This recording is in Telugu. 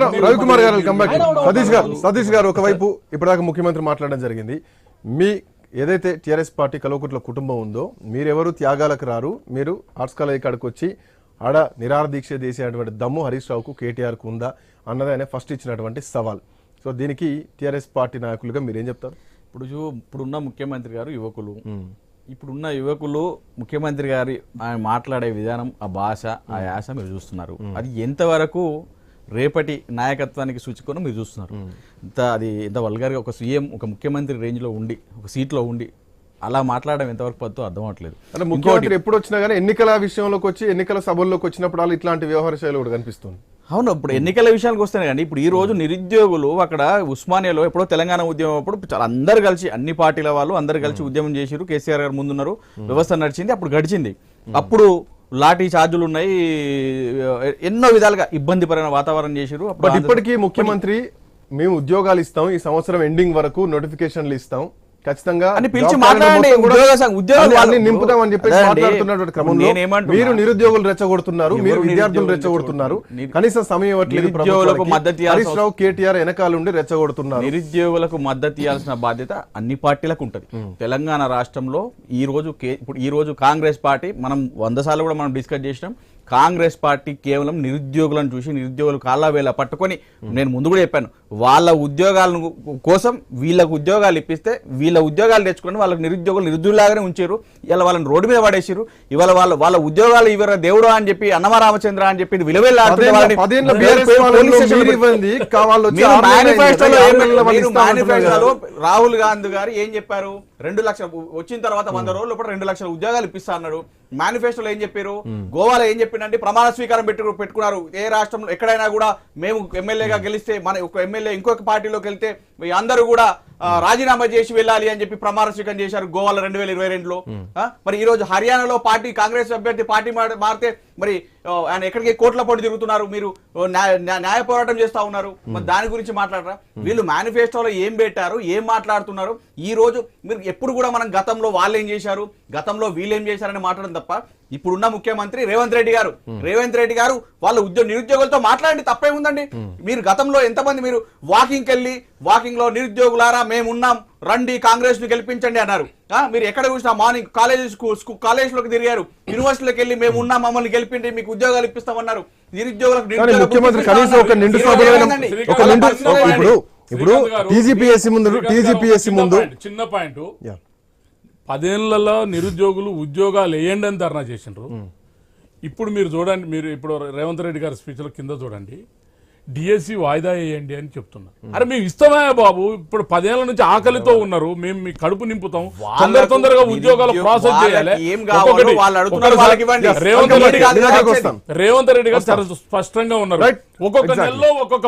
రవికుమార్ గారు సతీష్ గారు సతీష్ గారు ఒకవైపు ఇప్పటిదాకా ముఖ్యమంత్రి మాట్లాడడం జరిగింది. మీ ఏదైతే టిఆర్ఎస్ పార్టీ కలవకుట్ల కుటుంబం ఉందో మీరెవరు త్యాగాలకు రారు? మీరు ఆర్ట్స్ కాలేజ్ కాడికి వచ్చి ఆడ నిరాహార దీక్ష చేసేటువంటి దమ్ము హరీష్ రావుకు కేటీఆర్కు ఉందా? అన్నది ఆయన ఫస్ట్ ఇచ్చినటువంటి సవాల్. సో దీనికి టిఆర్ఎస్ పార్టీ నాయకులుగా మీరేం చెప్తారు? ఇప్పుడు చూ- ఇప్పుడున్న ముఖ్యమంత్రి గారు యువకులు. ఇప్పుడున్న యువకులు ముఖ్యమంత్రి గారి ఆయన మాట్లాడే విధానం ఆ భాష ఆ యాస మీరు చూస్తున్నారు. అది ఎంతవరకు రేపటి నాయకత్వానికి సూచికను మీరు చూస్తున్నారు. ఇంత అది ఇంత వల్గర్గా ఒక సీఎం ఒక ముఖ్యమంత్రి రేంజ్లో ఉండి ఒక సీట్లో ఉండి అలా మాట్లాడడం ఎంతవరకు పద్దో అర్థం అవట్లేదు. అంటే ముఖ్యమంత్రి ఎప్పుడు వచ్చినా కానీ ఎన్నికల విషయంలోకి వచ్చి ఎన్నికల సభల్లోకి వచ్చినప్పుడు వాళ్ళు ఇట్లాంటి వ్యవహార శైలి కూడా కనిపిస్తుంది. అవును ఇప్పుడు ఎన్నికల విషయానికి వస్తేనే కానీ ఇప్పుడు ఈ రోజు నిరుద్యోగులు అక్కడ ఉస్మానియాలో ఎప్పుడో తెలంగాణ ఉద్యమం అప్పుడు చాలా అందరు కలిసి అన్ని పార్టీల వాళ్ళు అందరు కలిసి ఉద్యమం చేసిరు కేసీఆర్ గారు ముందున్నారు. వ్యవస్థ నడిచింది అప్పుడు గడిచింది. అప్పుడు లాఠీ ఛార్జీలు ఉన్నాయి. ఎన్నో విధాలుగా ఇబ్బందిపరమైన వాతావరణం చేసిరు అప్పుడు బట్ ఇప్పటికీ ముఖ్యమంత్రి మేము ఉద్యోగాలు ఇస్తాం. ఈ సంవత్సరం ఎండింగ్ వరకు నోటిఫికేషన్లు ఇస్తాం. ఖచ్చితంగా అని పిలిచి మాట్లాడండి. ఉద్యోగాలు చెప్పేసి. మాట్లాడుతున్నటువంటి క్రమంలో? మీరు నిరుద్యోగులు రెచ్చగొడుతున్నారు మీరు విద్యార్థులు రెచ్చగొడుతున్నారు? కనీసం సమయం ఇవ్వట్లేదు నిరుద్యోగులకు. మద్దతు హరీష్ రావు కేటీఆర్ వెనకాలండి రెచ్చగొడుతున్నారు నిరుద్యోగులకు మద్దతు ఇవ్వాల్సిన బాధ్యత అన్ని పార్టీలకు ఉంటుంది తెలంగాణ రాష్ట్రంలో ఈ రోజు ఇప్పుడు ఈ రోజు కాంగ్రెస్ పార్టీ మనం వంద సార్లు కూడా మనం డిస్కస్ చేసినాం కాంగ్రెస్ పార్టీ కేవలం నిరుద్యోగులను చూసి నిరుద్యోగులు కాళ్ళ వేళ పట్టుకొని నేను ముందు కూడా చెప్పాను వాళ్ళ ఉద్యోగాలను కోసం వీళ్ళకు ఉద్యోగాలు ఇప్పిస్తే వీళ్ళ ఉద్యోగాలు తెచ్చుకొని వాళ్ళకి నిరుద్యోగులు నిరుద్యోగులాగానే ఉంచారు ఇలా వాళ్ళని రోడ్డు మీద పడేసారు ఇవాళ వాళ్ళ వాళ్ళ ఉద్యోగాలు ఇవ్వరు దేవుడు అని చెప్పి అన్నమ రామచంద్ర అని చెప్పి. మేనిఫెస్టోలో రాహుల్ గాంధీ గారు ఏం చెప్పారు? రెండు లక్షల వచ్చిన తర్వాత వంద రోజులు రెండు లక్షల ఉద్యోగాలు ఇప్పిస్తా అన్నాడు. మేనిఫెస్టోలో ఏం చెప్పారు? గోవాలో ఏం చెప్పిందంటే ప్రమాణ స్వీకారం పెట్టు పెట్టుకున్నారు. ఏ రాష్ట్రంలో ఎక్కడైనా కూడా మేము ఎమ్మెల్యేగా గెలిస్తే మన ఒక ఎమ్మెల్యే ఇంకొక పార్టీలోకి వెళ్తే మీ అందరూ కూడా రాజీనామా చేసి వెళ్ళాలి అని చెప్పి ప్రమాణ స్వీకారం చేశారు గోవాలో రెండు వేల ఇరవై రెండులో. మరి ఈ రోజు హర్యానాలో పార్టీ కాంగ్రెస్ అభ్యర్థి పార్టీ మార్- మారితే మరి ఆయన ఎక్కడికి కోట్ల పోటీ తిరుగుతున్నారు? మీరు న్యాయ పోరాటం చేస్తా ఉన్నారు. మరి దాని గురించి మాట్లాడరా? వీళ్ళు మేనిఫెస్టోలో ఏం పెట్టారు? ఏం మాట్లాడుతున్నారు? ఈ రోజు మీరు ఎప్పుడు కూడా మనం గతంలో వాళ్ళు ఏం చేశారు? గతంలో వీళ్ళు ఏం చేశారని మాట్లాడడం తప్ప ఇప్పుడున్న ముఖ్యమంత్రి రేవంత్ రెడ్డి గారు. రేవంత్ రెడ్డి గారు వాళ్ళ ఉద్యోగ నిరుద్యోగులతో మాట్లాడండి తప్పే ఉందండి? మీరు గతంలో ఎంతమంది మీరు వాకింగ్కి వెళ్ళి వాకింగ్లో నిరుద్యోగులారా మేము ఉన్నాం రండి కాంగ్రెస్ను గెలిపించండి అన్నారు. ఆ, మీరు ఎక్కడ చూసినా మార్నింగ్ కాలేజ్ కాలేజ్లోకి తిరిగారు. యూనివర్సిటీలోకి వెళ్ళి మేము ఉన్నాం మమ్మల్ని గెలిపిండి మీకు ఉద్యోగాలు ఇప్పిస్తామన్నారు. నిరుద్యోగులకు ముఖ్యమంత్రి వృత్తి కనీసం ఒక నిండు ఇరవై సభలో ఏమందండి? ఒక నిండు ఇప్పుడు ఇప్పుడు శ్రీకాంత్ గారు, టీజీపీఎస్సీ ముందు టీజీపీఎస్సీ చిన్న ముందు పాయింట్, చిన్న పాయింట్. యా. పదేళ్ళలో నిరుద్యోగులు ఉద్యోగాలు వేయండి అని ధర్నా చేసిండ్రు. ఇప్పుడు మీరు చూడండి మీరు ఇప్పుడు రేవంత్ రెడ్డి గారి స్పీచ్లో కింద చూడండి. డిఎస్సి వాయిదా వేయండి అని చెప్తున్నారు. అరే మేము ఇష్టమే బాబు ఇప్పుడు పదేళ్ళ నుంచి ఆకలితో ఉన్నారు మేము మీ కడుపు నింపుతాం. తొందర తొందరగా ఉద్యోగాలు ప్రాసెస్ చేయాలి. రేవంత్ రెడ్డి గారు. రేవంత్ రెడ్డి గారు స్పష్టంగా ఉన్నారు. ఒక్కొక్క. నెలలో ఒక్కొక్క